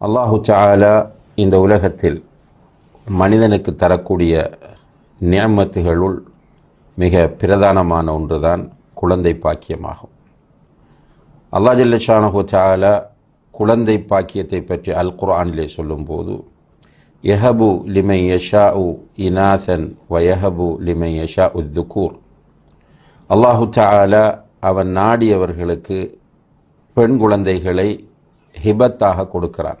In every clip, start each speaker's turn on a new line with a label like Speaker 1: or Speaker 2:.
Speaker 1: அல்லாஹு சாலா இந்த உலகத்தில் மனிதனுக்கு தரக்கூடிய நியமத்துகளுள் மிக பிரதானமான ஒன்றுதான் குழந்தை பாக்கியமாகும். அல்லா ஜல்லஷானஹு சாலா குழந்தை பாக்கியத்தை பற்றி அல் குர்ஆனிலே சொல்லும்போது யஹபு லிமை யஷா உ இனாசன் வயஹபு லிமை யஷா உத்துக்கூர் அல்லாஹு தாலா அவன் நாடியவர்களுக்கு பெண் குழந்தைகளை ஹிபத்தாக கொடுக்கிறான்.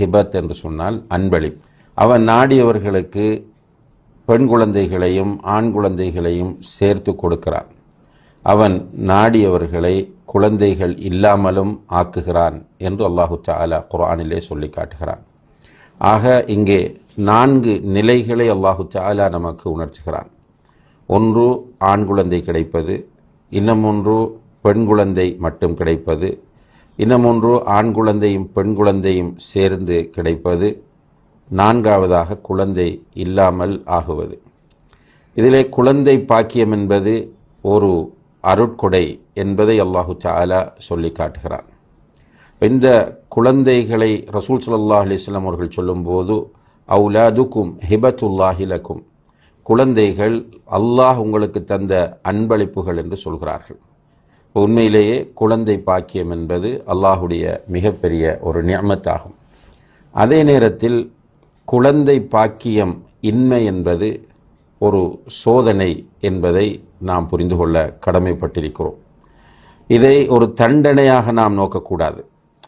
Speaker 1: ஹிபத் என்று சொன்னால் அன்பளி அவன் நாடியவர்களுக்கு பெண் குழந்தைகளையும் ஆண் குழந்தைகளையும் சேர்த்து கொடுக்கிறான். அவன் நாடியவர்களை குழந்தைகள் இல்லாமலும் ஆக்குகிறான் என்று அல்லாஹு தாலா குரானிலே சொல்லி காட்டுகிறான். ஆக இங்கே நான்கு நிலைகளை அல்லாஹு தாலா நமக்கு உணர்த்துகிறான். ஒன்று ஆண் குழந்தை கிடைப்பது இன்னமொன்று பெண் குழந்தை மட்டும் கிடைப்பது இன்னமொன்று ஆண் குழந்தையும் பெண் குழந்தையும் சேர்ந்து கிடைப்பது. நான்காவதாக குழந்தை இல்லாமல் ஆகுவது. இதிலே குழந்தை பாக்கியம் என்பது ஒரு அருட்கொடை என்பதை அல்லாஹு சாலா சொல்லி காட்டுகிறான். இந்த குழந்தைகளை ரசூல் சல்லாஹ் அலிஸ்லாம் அவர்கள் சொல்லும்போது அவுலாதுக்கும் ஹிபத்துல்லாஹிலக்கும் குழந்தைகள் அல்லாஹ் உங்களுக்கு தந்த அன்பளிப்புகள் என்று சொல்கிறார்கள். உண்மையிலேயே குழந்தை பாக்கியம் என்பது அல்லாஹுடைய மிகப்பெரிய ஒரு நியமத்தாகும். அதே நேரத்தில் குழந்தை பாக்கியம் இன்மை என்பது ஒரு சோதனை என்பதை நாம் புரிந்து கொள்ள கடமைப்பட்டிருக்கிறோம். இதை ஒரு தண்டனையாக நாம் நோக்கக்கூடாது.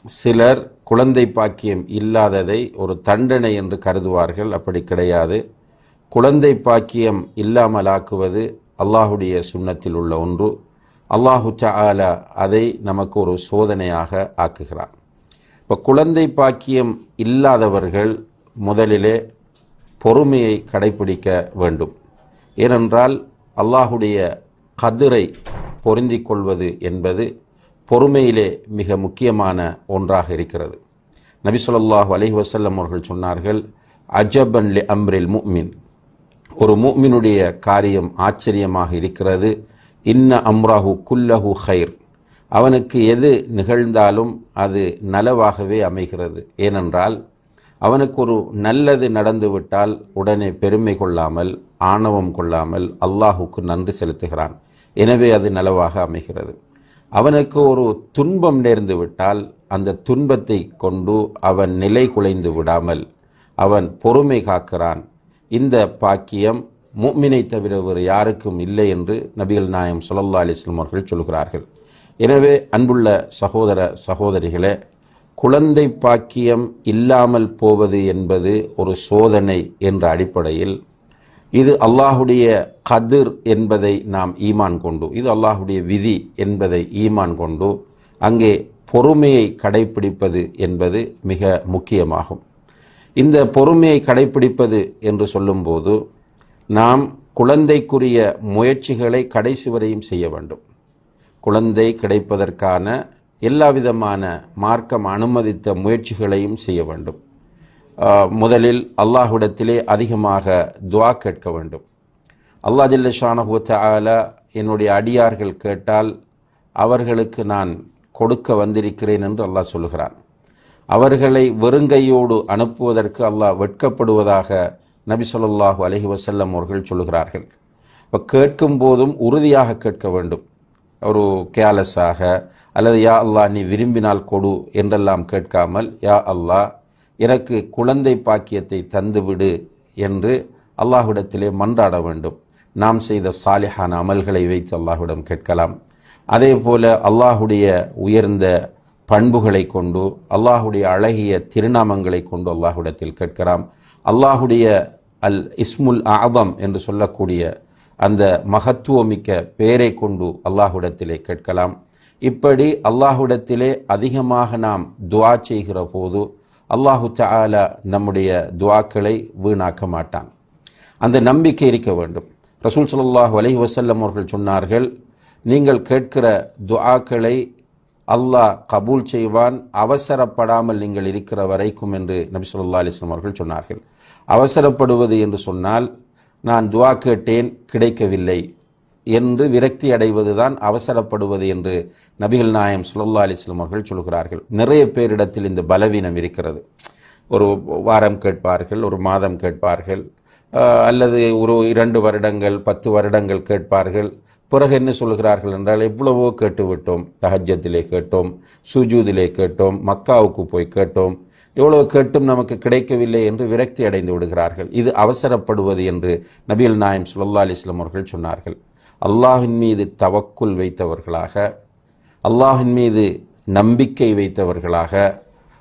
Speaker 1: சிலர் குழந்தை பாக்கியம் இல்லாததை ஒரு தண்டனை என்று கருதுவார்கள் அப்படி கிடையாது. குழந்தை பாக்கியம் இல்லாமலாக்குவது அல்லாஹுடைய சுண்ணத்தில் உள்ள ஒன்று. அல்லாஹு ஆலா அதை நமக்கு ஒரு சோதனையாக ஆக்குகிறார். இப்போ குழந்தை பாக்கியம் இல்லாதவர்கள் முதலிலே பொறுமையை கடைபிடிக்க வேண்டும். ஏனென்றால் அல்லாஹுடைய கதிரை பொருந்தி கொள்வது என்பது பொறுமையிலே மிக முக்கியமான ஒன்றாக இருக்கிறது. நபி சொல்லாஹு அலஹி வசல்லம் அவர்கள் சொன்னார்கள் அஜபன் லி அம்ரில் முக்மின் ஒரு மூமினுடைய காரியம் ஆச்சரியமாக இருக்கிறது. இன்ன அம்ராஹு குல்லஹு ஹைர் அவனுக்கு எது நிகழ்ந்தாலும் அது நலவாகவே அமைகிறது. ஏனென்றால் அவனுக்கு ஒரு நல்லது நடந்துவிட்டால் உடனே பெருமை கொள்ளாமல் ஆணவம் கொள்ளாமல் அல்லாஹுக்கு நன்றி செலுத்துகிறான். எனவே அது நலவாக அமைகிறது. அவனுக்கு ஒரு துன்பம் நேர்ந்து விட்டால் அந்த துன்பத்தை கொண்டு அவன் நிலை குலைந்து விடாமல் அவன் பொறுமை காக்கிறான். இந்த பாக்கியம் மூமினை தவிர வேறு யாருக்கும் இல்லை என்று நபிகள் நாயம் சுல்லா அலிஸ்லம் அவர்கள் சொல்கிறார்கள். எனவே அன்புள்ள சகோதர சகோதரிகளே குழந்தை பாக்கியம் இல்லாமல் போவது என்பது ஒரு சோதனை என்ற அடிப்படையில் இது அல்லாஹுடைய கதிர் என்பதை நாம் ஈமான் கொண்டு இது அல்லாஹுடைய விதி என்பதை ஈமான் கொண்டு அங்கே பொறுமையை கடைபிடிப்பது என்பது மிக முக்கியமாகும். இந்த பொறுமையை கடைபிடிப்பது என்று சொல்லும்போது நாம் குழந்தைக்குரிய முயற்சிகளை கடைசி வரையும் செய்ய வேண்டும். குழந்தை கிடைப்பதற்கான எல்லா விதமான மார்க்கம் அனுமதித்த முயற்சிகளையும் செய்ய வேண்டும். முதலில் அல்லாஹ்விடத்திலே அதிகமாக துவா கேட்க வேண்டும். அல்லா ஜல்லஷானஹூ ஆலா என்னுடைய அடியார்கள் கேட்டால் அவர்களுக்கு நான் கொடுக்க வந்திருக்கிறேன் என்று அல்லாஹ் சொல்கிறான் அவர்களை வெறுங்கையோடு அனுப்புவதற்கு அல்லாஹ் வெட்கப்படுவதாக நபி சொல்லாஹு அலஹி வசல்லம் அவர்கள் சொல்லுகிறார்கள். இப்போ கேட்கும் போதும் உறுதியாக கேட்க வேண்டும். ஒரு கேலஸாக அல்லது யா அல்லாஹ் நீ விரும்பினால் கொடு என்றெல்லாம் கேட்காமல் யா அல்லாஹ் எனக்கு குழந்தை பாக்கியத்தை தந்துவிடு என்று அல்லாஹ்விடத்திலே மன்றாட வேண்டும். நாம் செய்த சாலிஹான அமல்களை வைத்து அல்லாஹ்விடம் கேட்கலாம். அதே போல அல்லாஹுடைய உயர்ந்த பண்புகளை கொண்டு அல்லாஹுடைய அழகிய திருநாமங்களை கொண்டு அல்லாஹ்விடத்தில் கேட்கலாம். அல்லாஹுடைய அல் இஸ்முல் ஆதம் என்று சொல்லக்கூடிய அந்த மகத்துவமிக்க பெயரை கொண்டு அல்லாஹுடத்திலே கேட்கலாம். இப்படி அல்லாஹுடத்திலே அதிகமாக நாம் துவா செய்கிற போது அல்லாஹு தாலா நம்முடைய துவாக்களை வீணாக்க மாட்டான். அந்த நம்பிக்கை இருக்க வேண்டும். ரசூல் சல்லாஹ் அலஹி வசல்லம் அவர்கள் சொன்னார்கள் நீங்கள் கேட்கிற துவாக்களை அல்லாஹ் கபூல் செய்வான் அவசரப்படாமல் நீங்கள் இருக்கிற வரைக்கும் என்று நபி சொல்லா அலிஸ்லாம் அவர்கள் சொன்னார்கள். அவசரப்படுவது என்று சொன்னால் நான் துவா கேட்டேன் கிடைக்கவில்லை என்று விரக்தி அடைவதுதான் அவசரப்படுவது என்று நபிகள் நாயம் சுல்லா அலிஸ்லாம் அவர்கள் சொல்கிறார்கள். நிறைய பேரிடத்தில் இந்த பலவீனம் இருக்கிறது. ஒரு வாரம் கேட்பார்கள் ஒரு மாதம் கேட்பார்கள் அல்லது ஒரு இரண்டு வருடங்கள் பத்து வருடங்கள் கேட்பார்கள். பிறகு என்ன சொல்கிறார்கள் என்றால் எவ்வளவோ கேட்டுவிட்டோம் தஹஜத்திலே கேட்டோம் சுஜூதிலே கேட்டோம் மக்காவுக்கு போய் கேட்டோம் எவ்வளவு கேட்டும் நமக்கு கிடைக்கவில்லை என்று விரக்தி அடைந்து விடுகிறார்கள். இது அவசரப்படுவது என்று நபியல் நாயம் சுல்லா அலிஸ்லாம் அவர்கள் சொன்னார்கள். அல்லாஹின் மீது தவக்குள் வைத்தவர்களாக அல்லாஹின் மீது நம்பிக்கை வைத்தவர்களாக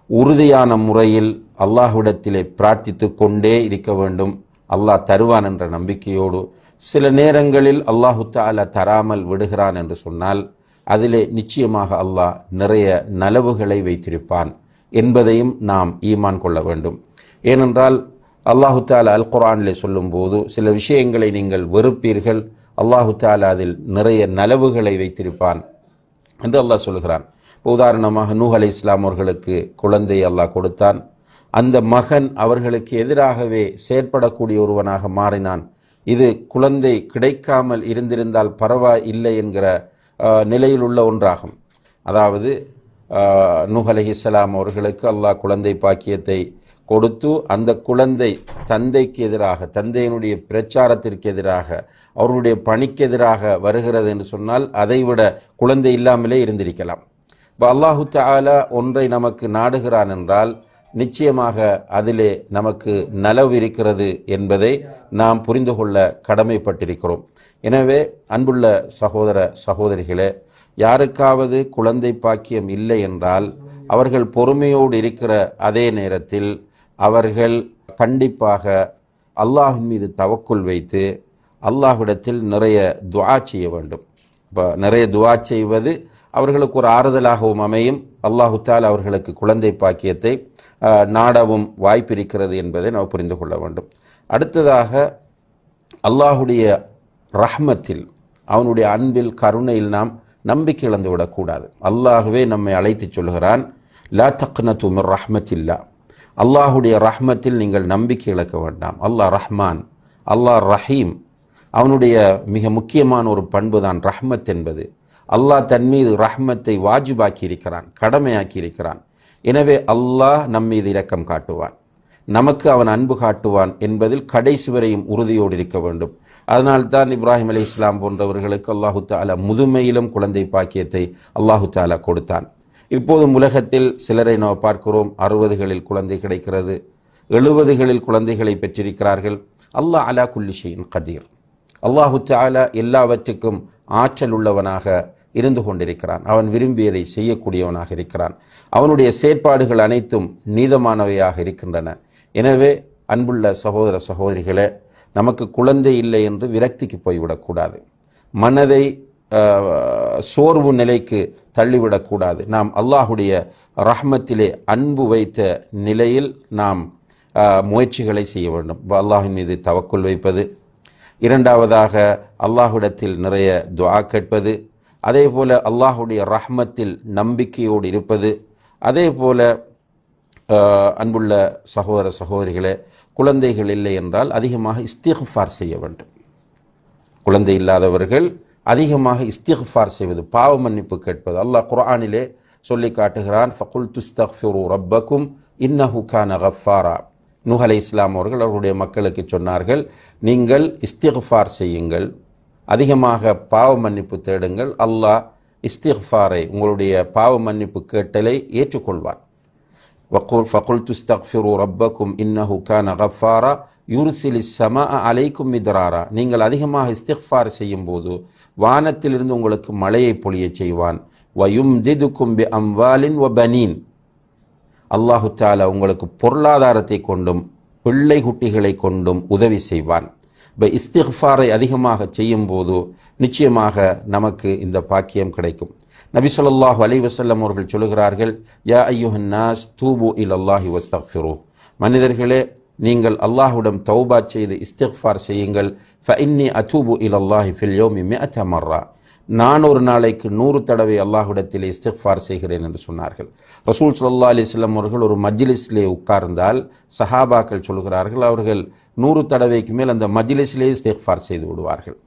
Speaker 1: உறுதியான முறையில் அல்லாஹ்விடத்திலே பிரார்த்தித்து கொண்டே இருக்க வேண்டும். அல்லாஹ் தருவான் என்ற நம்பிக்கையோடு சில நேரங்களில் அல்லாஹு தாலா தராமல் விடுகிறான் என்று சொன்னால் அதிலே நிச்சயமாக அல்லாஹ் நிறைய நலவுகளை வைத்திருப்பான். என்பதையும் நாம் ஈமான் கொள்ள வேண்டும். ஏனென்றால் அல்லாஹு தாலா அல் குர்ஆனிலே சொல்லும்போது சில விஷயங்களை நீங்கள் வெறுப்பீர்கள் அல்லாஹு தாலா அதில் நிறைய நலவுகளை வைத்திருப்பான் என்று அல்லாஹ் சொல்கிறான். இப்போ உதாரணமாக நூஹ் அலி இஸ்லாம் அவர்களுக்கு குழந்தை அல்லாஹ் கொடுத்தான். அந்த மகன் அவர்களுக்கு எதிராகவே செயற்படக்கூடிய ஒருவனாக மாறினான். இது குழந்தை கிடைக்காமல் இருந்திருந்தால் பரவாயில்லை என்கிற நிலையில் உள்ள ஒன்றாகும். அதாவது நூஹ் அலைஹிஸ்ஸலாம் அவர்களுக்கு அல்லாஹ் குழந்தை பாக்கியத்தை கொடுத்து அந்த குழந்தை தந்தைக்கு எதிராக தந்தையினுடைய பிரச்சாரத்திற்கு எதிராக அவர்களுடைய பணிக்கு எதிராக வருகிறது என்று சொன்னால் அதைவிட குழந்தை இல்லாமலே இருந்திருக்கலாம். இப்போ அல்லாஹு தாலா ஒன்றை நமக்கு நாடுகிறான் என்றால் நிச்சயமாக அதிலே நமக்கு நலவு இருக்கிறது என்பதை நாம் புரிந்து கொள்ள கடமைப்பட்டிருக்கிறோம். எனவே அன்புள்ள சகோதர சகோதரிகளே யாருக்காவது குழந்தை பாக்கியம் இல்லை என்றால் அவர்கள் பொறுமையோடு இருக்கிற அதே நேரத்தில் அவர்கள் கண்டிப்பாக அல்லாஹின் மீது தவக்குள் வைத்து அல்லாஹ்விடத்தில் நிறைய துவா செய்ய வேண்டும். இப்போ நிறைய துவா செய்வது அவர்களுக்கு ஒரு ஆறுதலாகவும் அமையும். அல்லாஹுத்தால் அவர்களுக்கு குழந்தை பாக்கியத்தை நாடவும் வாய்ப்பிருக்கிறது என்பதை நாம் புரிந்து கொள்ள வேண்டும். அடுத்ததாக அல்லாஹுடைய ரஹ்மத்தில் அவனுடைய அன்பில் கருணையில் நாம் நம்பிக்கை இழந்து விடக்கூடாது. அல்லாஹுவே நம்மை அழைத்து சொல்கிறான் லா தக்னத்து மிர் ரஹ்மத்தில்லா. அல்லாஹுடைய ரஹ்மத்தில் நீங்கள் நம்பிக்கை இழக்க வேண்டாம். அல்லாஹ் ரஹ்மான் அல்லாஹ் ரஹீம். அவனுடைய மிக முக்கியமான ஒரு பண்பு தான் ரஹ்மத் என்பது. அல்லாஹ் தன் மீது ரஹ்மத்தை வாஜிபாக்கி இருக்கிறான் கடமையாக்கி இருக்கிறான். எனவே அல்லாஹ் நம் மீது இரக்கம் காட்டுவான். நமக்கு அவன் அன்பு காட்டுவான் என்பதில் கடைசி வரையும் உறுதியோடு இருக்க வேண்டும். அதனால்தான் இப்ராஹிம் அலி இஸ்லாம் போன்றவர்களுக்கு அல்லாஹு தாலா முதுமையிலும் குழந்தை பாக்கியத்தை அல்லாஹு தாலா கொடுத்தான். இப்போதும் உலகத்தில் சிலரை நாம் பார்க்கிறோம். அறுபதுகளில் குழந்தை கிடைக்கிறது. எழுபதுகளில் குழந்தைகளை பெற்றிருக்கிறார்கள். அல்லாஹ் அலா குல்லிஷின் கதீர். அல்லாஹு தாலா எல்லாவற்றுக்கும் ஆற்றல் உள்ளவனாக இருந்து கொண்டிருக்கிறான். அவன் விரும்பியதை செய்யக்கூடியவனாக இருக்கிறான். அவனுடைய செயற்பாடுகள் அனைத்தும் நீதமானவையாக இருக்கின்றன. எனவே அன்புள்ள சகோதர சகோதரிகளே நமக்கு குழந்தை இல்லை என்று விரக்திக்கு போய்விடக்கூடாது மனதை சோர்வு நிலைக்கு தள்ளிவிடக்கூடாது நாம் அல்லாஹுடைய ரஹ்மத்திலே அன்பு வைத்த நிலையில் நாம் முயற்சிகளை செய்ய வேண்டும். அல்லாஹின் மீது தவக்குள் வைப்பது. இரண்டாவதாக அல்லாஹுடத்தில் நிறைய துவா கேட்பது. அதே போல் அல்லாஹுடைய ரஹ்மத்தில் நம்பிக்கையோடு இருப்பது. அதே போல் அன்புள்ள சகோதர சகோதரிகளே குழந்தைகள் இல்லை என்றால் அதிகமாக இஸ்திஃபார் செய்ய வேண்டும். குழந்தை இல்லாதவர்கள் அதிகமாக இஸ்திஃபார் செய்வது பாவ மன்னிப்பு கேட்பது. அல்லாஹ் குரானிலே சொல்லி காட்டுகிறான் ஃபகுல் துஸ்தக்ஃபிரு ரப்பக்கும் இன்னஹு கான கஃபாரா. நுஹ் அலை இஸ்லாம் அவர்கள் அவருடைய மக்களுக்கு சொன்னார்கள் நீங்கள் இஸ்திஃபார் செய்யுங்கள் அதிகமாக பாவ மன்னிப்பு தேடுங்கள். அல்லாஹ் இஸ்திஃபாரை உங்களுடைய பாவ மன்னிப்பு கேட்டலை ஏற்றுக்கொள்வான் வக்கூல் ஃபகுல் துஸ்தக்ஃபிரு ரப்பக்கும் இன்னஹு கான கஃபாரா யூர்சில் இஸ்ஸமா அலைக்கும் மிதராரா நீங்கள் அதிகமாக இஸ்திஃபார் செய்யும்போது வானத்திலிருந்து உங்களுக்கு மழையை பொழிய செய்வான். வயும் திதுக்கும் பி அம்வாலின் வ பனீன் அல்லாஹு தாலா உங்களுக்கு பொருளாதாரத்தை கொண்டும் பிள்ளை குட்டிகளை கொண்டும் உதவி செய்வான். இப்போ இஸ்திஃபாரை அதிகமாக செய்யும்போது நிச்சயமாக நமக்கு இந்த பாக்கியம் கிடைக்கும். நபி ஸல்லல்லாஹு அலைஹி அவர்கள் சொல்கிறார்கள் யா ஐயுஹன் தூபு இல் அல்லாஹி வஸ்தக்ஃபிரு. மனிதர்களே நீங்கள் அல்லாஹ்விடம் தௌபா செய்து இஸ்திஃபார் செய்யுங்கள். ஃப இன்னி அத்தூபு இல் ஃபில் யோமி மே அச்சமர்ரா நான் ஒரு நாளைக்கு நூறு தடவை அல்லாஹ்விடத்தில் இஸ்திஃபார் செய்கிறேன் என்று சொன்னார்கள். ரசூல் சல்லா அலைஹி அவர்கள் ஒரு மஜ்லிஸிலே உட்கார்ந்தால் சஹாபாக்கள் சொல்கிறார்கள் அவர்கள் நூறு தடவைக்கு மேல் அந்த மஜ்லிஸிலே இஸ்திஃபார் செய்து விடுவார்கள்.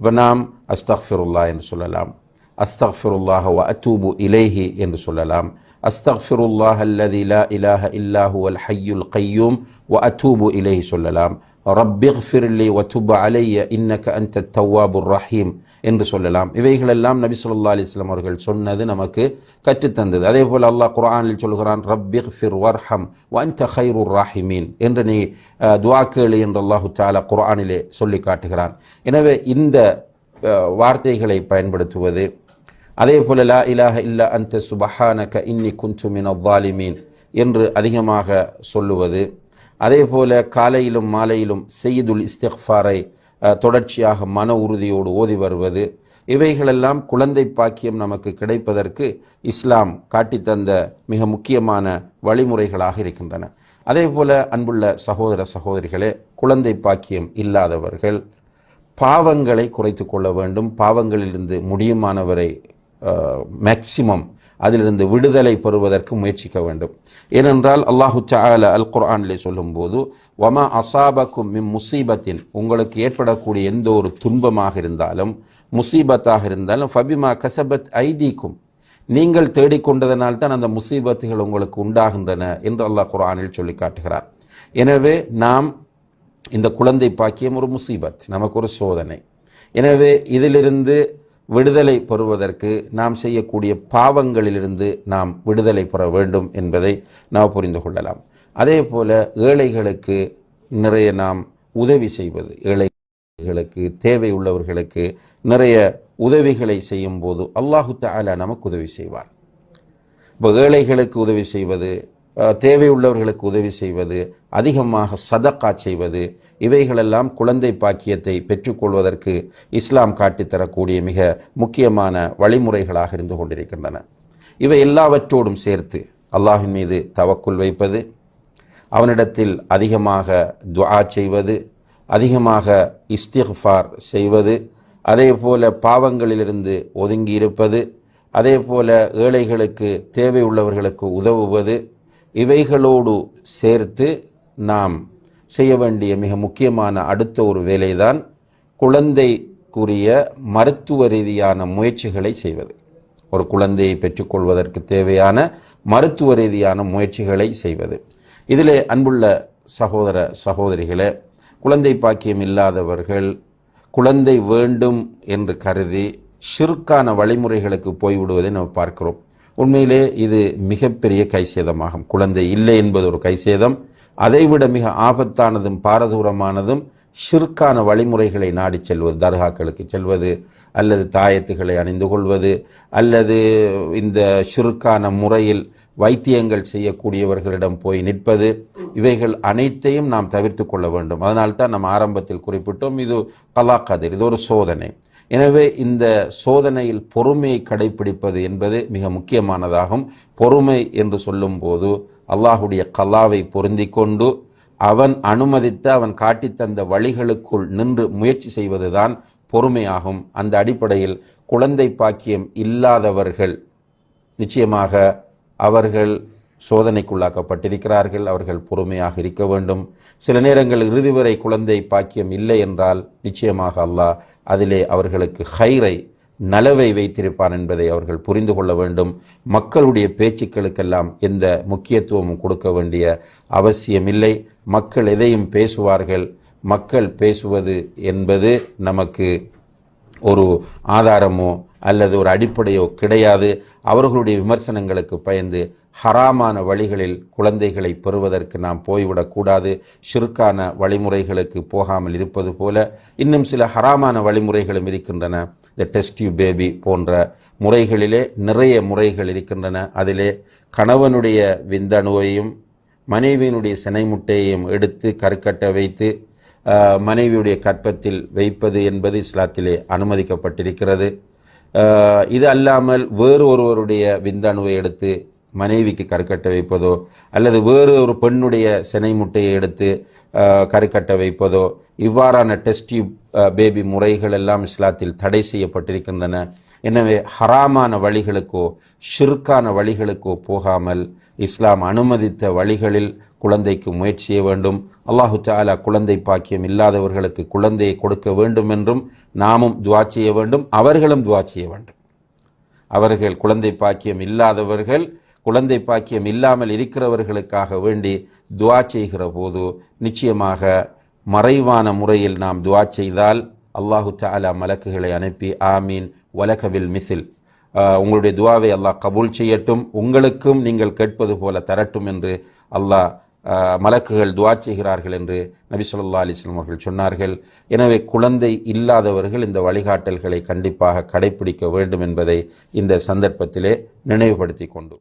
Speaker 1: இப்போ நாம் அஸ்தஃபிருல்லா என்று சொல்லலாம். அஸ்தஃபிருல்லாஹ வ அத்தூபு இலேஹி என்று சொல்லலாம். அஸ்தஃபிருல்லாஹ் அல்லதி லா இலாஹ இல்லாஹு அல் ஹய்யுல் கையூம் வ அத்தூபு இலேஹி சொல்லலாம். ரப்பிஃபிர்லி வ அலைய இன்னக அந்த தவ்வாபுர் ரஹீம் என்று சொல்லலாம். இவைகளெல்லாம் நபி சொல்லா அலிஸ்லாம் அவர்கள் சொன்னது நமக்கு கற்றுத்தந்தது அதே போல் அல்லாஹ் குர்ஆனில் சொல்கிறான் ரப்பிக் ஃபிர் வர்ஹம் வந்த ஹைருர் ராஹிமீன் என்று நீ துவாக்கேளு என்று அல்லாஹு தாலா குர்ஆனிலே சொல்லி காட்டுகிறான். எனவே இந்த வார்த்தைகளை பயன்படுத்துவது அதே போல லா இலாஹ இல்லா அந்த சுபஹானக இன்னி குந்து மின் அவ்வாலிமீன் என்று அதிகமாக சொல்லுவது. அதே போல காலையிலும் மாலையிலும் செய்துல் இஸ்திஃபாரை தொடர்ச்சியாக மன உறுதியோடு ஓதி வருவது. இவைகளெல்லாம் குழந்தை பாக்கியம் நமக்கு கிடைப்பதற்கு இஸ்லாம் காட்டித்தந்த மிக முக்கியமான வழிமுறைகளாக இருக்கின்றன. அதே போல அன்புள்ள சகோதர சகோதரிகளே குழந்தை பாக்கியம் இல்லாதவர்கள் பாவங்களை குறைத்து கொள்ள வேண்டும். பாவங்களிலிருந்து முடியுமானவரை மேக்சிமம் அதிலிருந்து விடுதலை பெறுவதற்கு முயற்சிக்க வேண்டும். ஏனென்றால் அல்லாஹு சால அல் குர்ஆனிலே சொல்லும்போது வமா அசாபக்கும் மிம் முசீபத்தின் உங்களுக்கு ஏற்படக்கூடிய எந்த ஒரு துன்பமாக இருந்தாலும் முசீபத்தாக இருந்தாலும் ஃபபிமா கசபத் ஐதீக்கும் நீங்கள் தேடிக்கொண்டதனால் தான் அந்த முசீபத்துகள் உங்களுக்கு உண்டாகின்றன என்று அல்லாஹ் குரானில் சொல்லி காட்டுகிறார். எனவே நாம் இந்த குழந்தை பாக்கியம் ஒரு முசீபத் நமக்கு ஒரு சோதனை. எனவே இதிலிருந்து விடுதலை பெறுவதற்கு நாம் செய்யக்கூடிய பாவங்களிலிருந்து நாம் விடுதலை பெற வேண்டும் என்பதை நாம் புரிந்து கொள்ளலாம். அதே போல ஏழைகளுக்கு நிறைய நாம் உதவி செய்வது ஏழைகளுக்கு தேவை உள்ளவர்களுக்கு நிறைய உதவிகளை செய்யும் போது அல்லாஹு தாலா நமக்கு உதவி செய்வார். இப்போ ஏழைகளுக்கு உதவி செய்வது தேவையுள்ளவர்களுக்கு உதவி செய்வது அதிகமாக சதக்கா செய்வது இவைகளெல்லாம் குழந்தை பாக்கியத்தை பெற்றுக்கொள்வதற்கு இஸ்லாம் காட்டித்தரக்கூடிய மிக முக்கியமான வழிமுறைகளாக இருந்து கொண்டிருக்கின்றன. இவை எல்லாவற்றோடும் சேர்த்து அல்லாஹின் மீது தவக்குள் வைப்பது அவனிடத்தில் அதிகமாக துவா செய்வது அதிகமாக இஸ்திஃபார் செய்வது அதே போல பாவங்களிலிருந்து ஒதுங்கி இருப்பது அதே போல ஏழைகளுக்கு தேவையுள்ளவர்களுக்கு உதவுவது இவைகளோடு சேர்த்து நாம் செய்ய வேண்டிய மிக முக்கியமான அடுத்த ஒரு வேலைதான் குழந்தைக்குரிய மருத்துவ ரீதியான முயற்சிகளை செய்வது. ஒரு குழந்தையை பெற்றுக்கொள்வதற்கு தேவையான மருத்துவ ரீதியான முயற்சிகளை செய்வது. இதிலே அன்புள்ள சகோதர சகோதரிகளே குழந்தை பாக்கியம் இல்லாதவர்கள் குழந்தை வேண்டும் என்று கருதி ஷிர்கான வழிமுறைகளுக்கு போய்விடுவதை நாம் பார்க்கிறோம். உண்மையிலே இது மிகப்பெரிய கைசேதமாகும். குழந்தை இல்லை என்பது ஒரு கைசேதம். அதைவிட மிக ஆபத்தானதும் பாரதூரமானதும் ஷிர்கான வழிமுறைகளை நாடி செல்வது தர்காக்களுக்கு செல்வது அல்லது தாயத்துகளை அணிந்து கொள்வது அல்லது இந்த ஷிர்கான முறையில் வைத்தியங்கள் செய்யக்கூடியவர்களிடம் போய் நிற்பது. இவைகள் அனைத்தையும் நாம் தவிர்த்து கொள்ள வேண்டும். அதனால்தான் நம்ம ஆரம்பத்தில் குறிப்பிட்டோம் இது கலாக்கதிர் இது ஒரு சோதனை. எனவே இந்த சோதனையில் பொறுமையை கடைபிடிப்பது என்பது மிக முக்கியமானதாகும். பொறுமை என்று சொல்லும்போது அல்லாஹுடைய கலாவை பொருந்தி கொண்டு அவன் அனுமதித்து அவன் காட்டித்தந்த வழிகளுக்குள் நின்று முயற்சி செய்வதுதான் பொறுமையாகும். அந்த அடிப்படையில் குழந்தை பாக்கியம் இல்லாதவர்கள் நிச்சயமாக அவர்கள் சோதனைக்குள்ளாக்கப்பட்டிருக்கிறார்கள். அவர்கள் பொறுமையாக இருக்க வேண்டும். சில நேரங்கள் இறுதி வரை குழந்தை பாக்கியம் இல்லை என்றால் நிச்சயமாக அல்லாஹ் அதிலே அவர்களுக்கு ஹைரை நலவை வைத்திருப்பான் என்பதை அவர்கள் புரிந்து கொள்ள வேண்டும். மக்களுடைய பேச்சுக்களுக்கெல்லாம் எந்த முக்கியத்துவமும் கொடுக்க வேண்டிய அவசியமில்லை. மக்கள் எதையும் பேசுவார்கள். மக்கள் பேசுவது என்பது நமக்கு ஒரு ஆதாரமோ அல்லது ஒரு அடிப்படையோ கிடையாது. அவர்களுடைய விமர்சனங்களுக்கு பயந்து ஹராமான வழிகளில் குழந்தைகளை பெறுவதற்கு நாம் போய்விடக்கூடாது ஷிருக்கான வழிமுறைகளுக்கு போகாமல் இருப்பது போல இன்னும் சில ஹராமான வழிமுறைகளும் இருக்கின்றன. இந்த டெஸ்டியூ பேபி போன்ற முறைகளிலே நிறைய முறைகள் இருக்கின்றன. அதிலே கணவனுடைய விந்தணுவையும் மனைவியினுடைய சினைமுட்டையையும் எடுத்து கருக்கட்ட வைத்து மனைவியுடைய கற்பத்தில் வைப்பது என்பது இஸ்லாத்திலே அனுமதிக்கப்பட்டிருக்கிறது. இது அல்லாமல் வேறு ஒருவருடைய விந்தணுவை எடுத்து மனைவிக்கு கருக்கட்ட வைப்பதோ அல்லது வேறு ஒரு பெண்ணுடைய சினை முட்டையை எடுத்து கருக்கட்ட வைப்பதோ இவ்வாறான டெஸ்டி பேபி முறைகள் எல்லாம் இஸ்லாத்தில் தடை செய்யப்பட்டிருக்கின்றன. எனவே ஹராமான வழிகளுக்கோ ஷிர்கான வழிகளுக்கோ போகாமல் இஸ்லாம் அனுமதித்த வழிகளில் குழந்தைக்கு முயற்சி செய்ய வேண்டும். அல்லாஹு தாலா குழந்தை பாக்கியம் இல்லாதவர்களுக்கு குழந்தையை கொடுக்க வேண்டும் என்றும் நாமும் துவா செய்ய வேண்டும் அவர்களும் துவா செய்ய வேண்டும். அவர்கள் குழந்தை பாக்கியம் இல்லாதவர்கள் குழந்தை பாக்கியம் இல்லாமல் இருக்கிறவர்களுக்காக வேண்டி துவா செய்கிற போது நிச்சயமாக மறைவான முறையில் நாம் துவா செய்தால் அல்லாஹு தாலா மலக்குகளை அனுப்பி ஆமீன். வலகவில் மிசில். உங்களுடைய துவாவை அல்லாஹ் கபூல் செய்யட்டும். உங்களுக்கும் நீங்கள் கேட்பது போல தரட்டும் என்று அல்லாஹ் மலக்குகள் துவா செய்கிறார்கள் என்று நபி சொல்லா அலிஸ்லாம் அவர்கள் சொன்னார்கள். எனவே குழந்தை இல்லாதவர்கள் இந்த வழிகாட்டல்களை கண்டிப்பாக கடைபிடிக்க வேண்டும் என்பதை இந்த சந்தர்ப்பத்திலே நினைவுபடுத்தி கொண்டு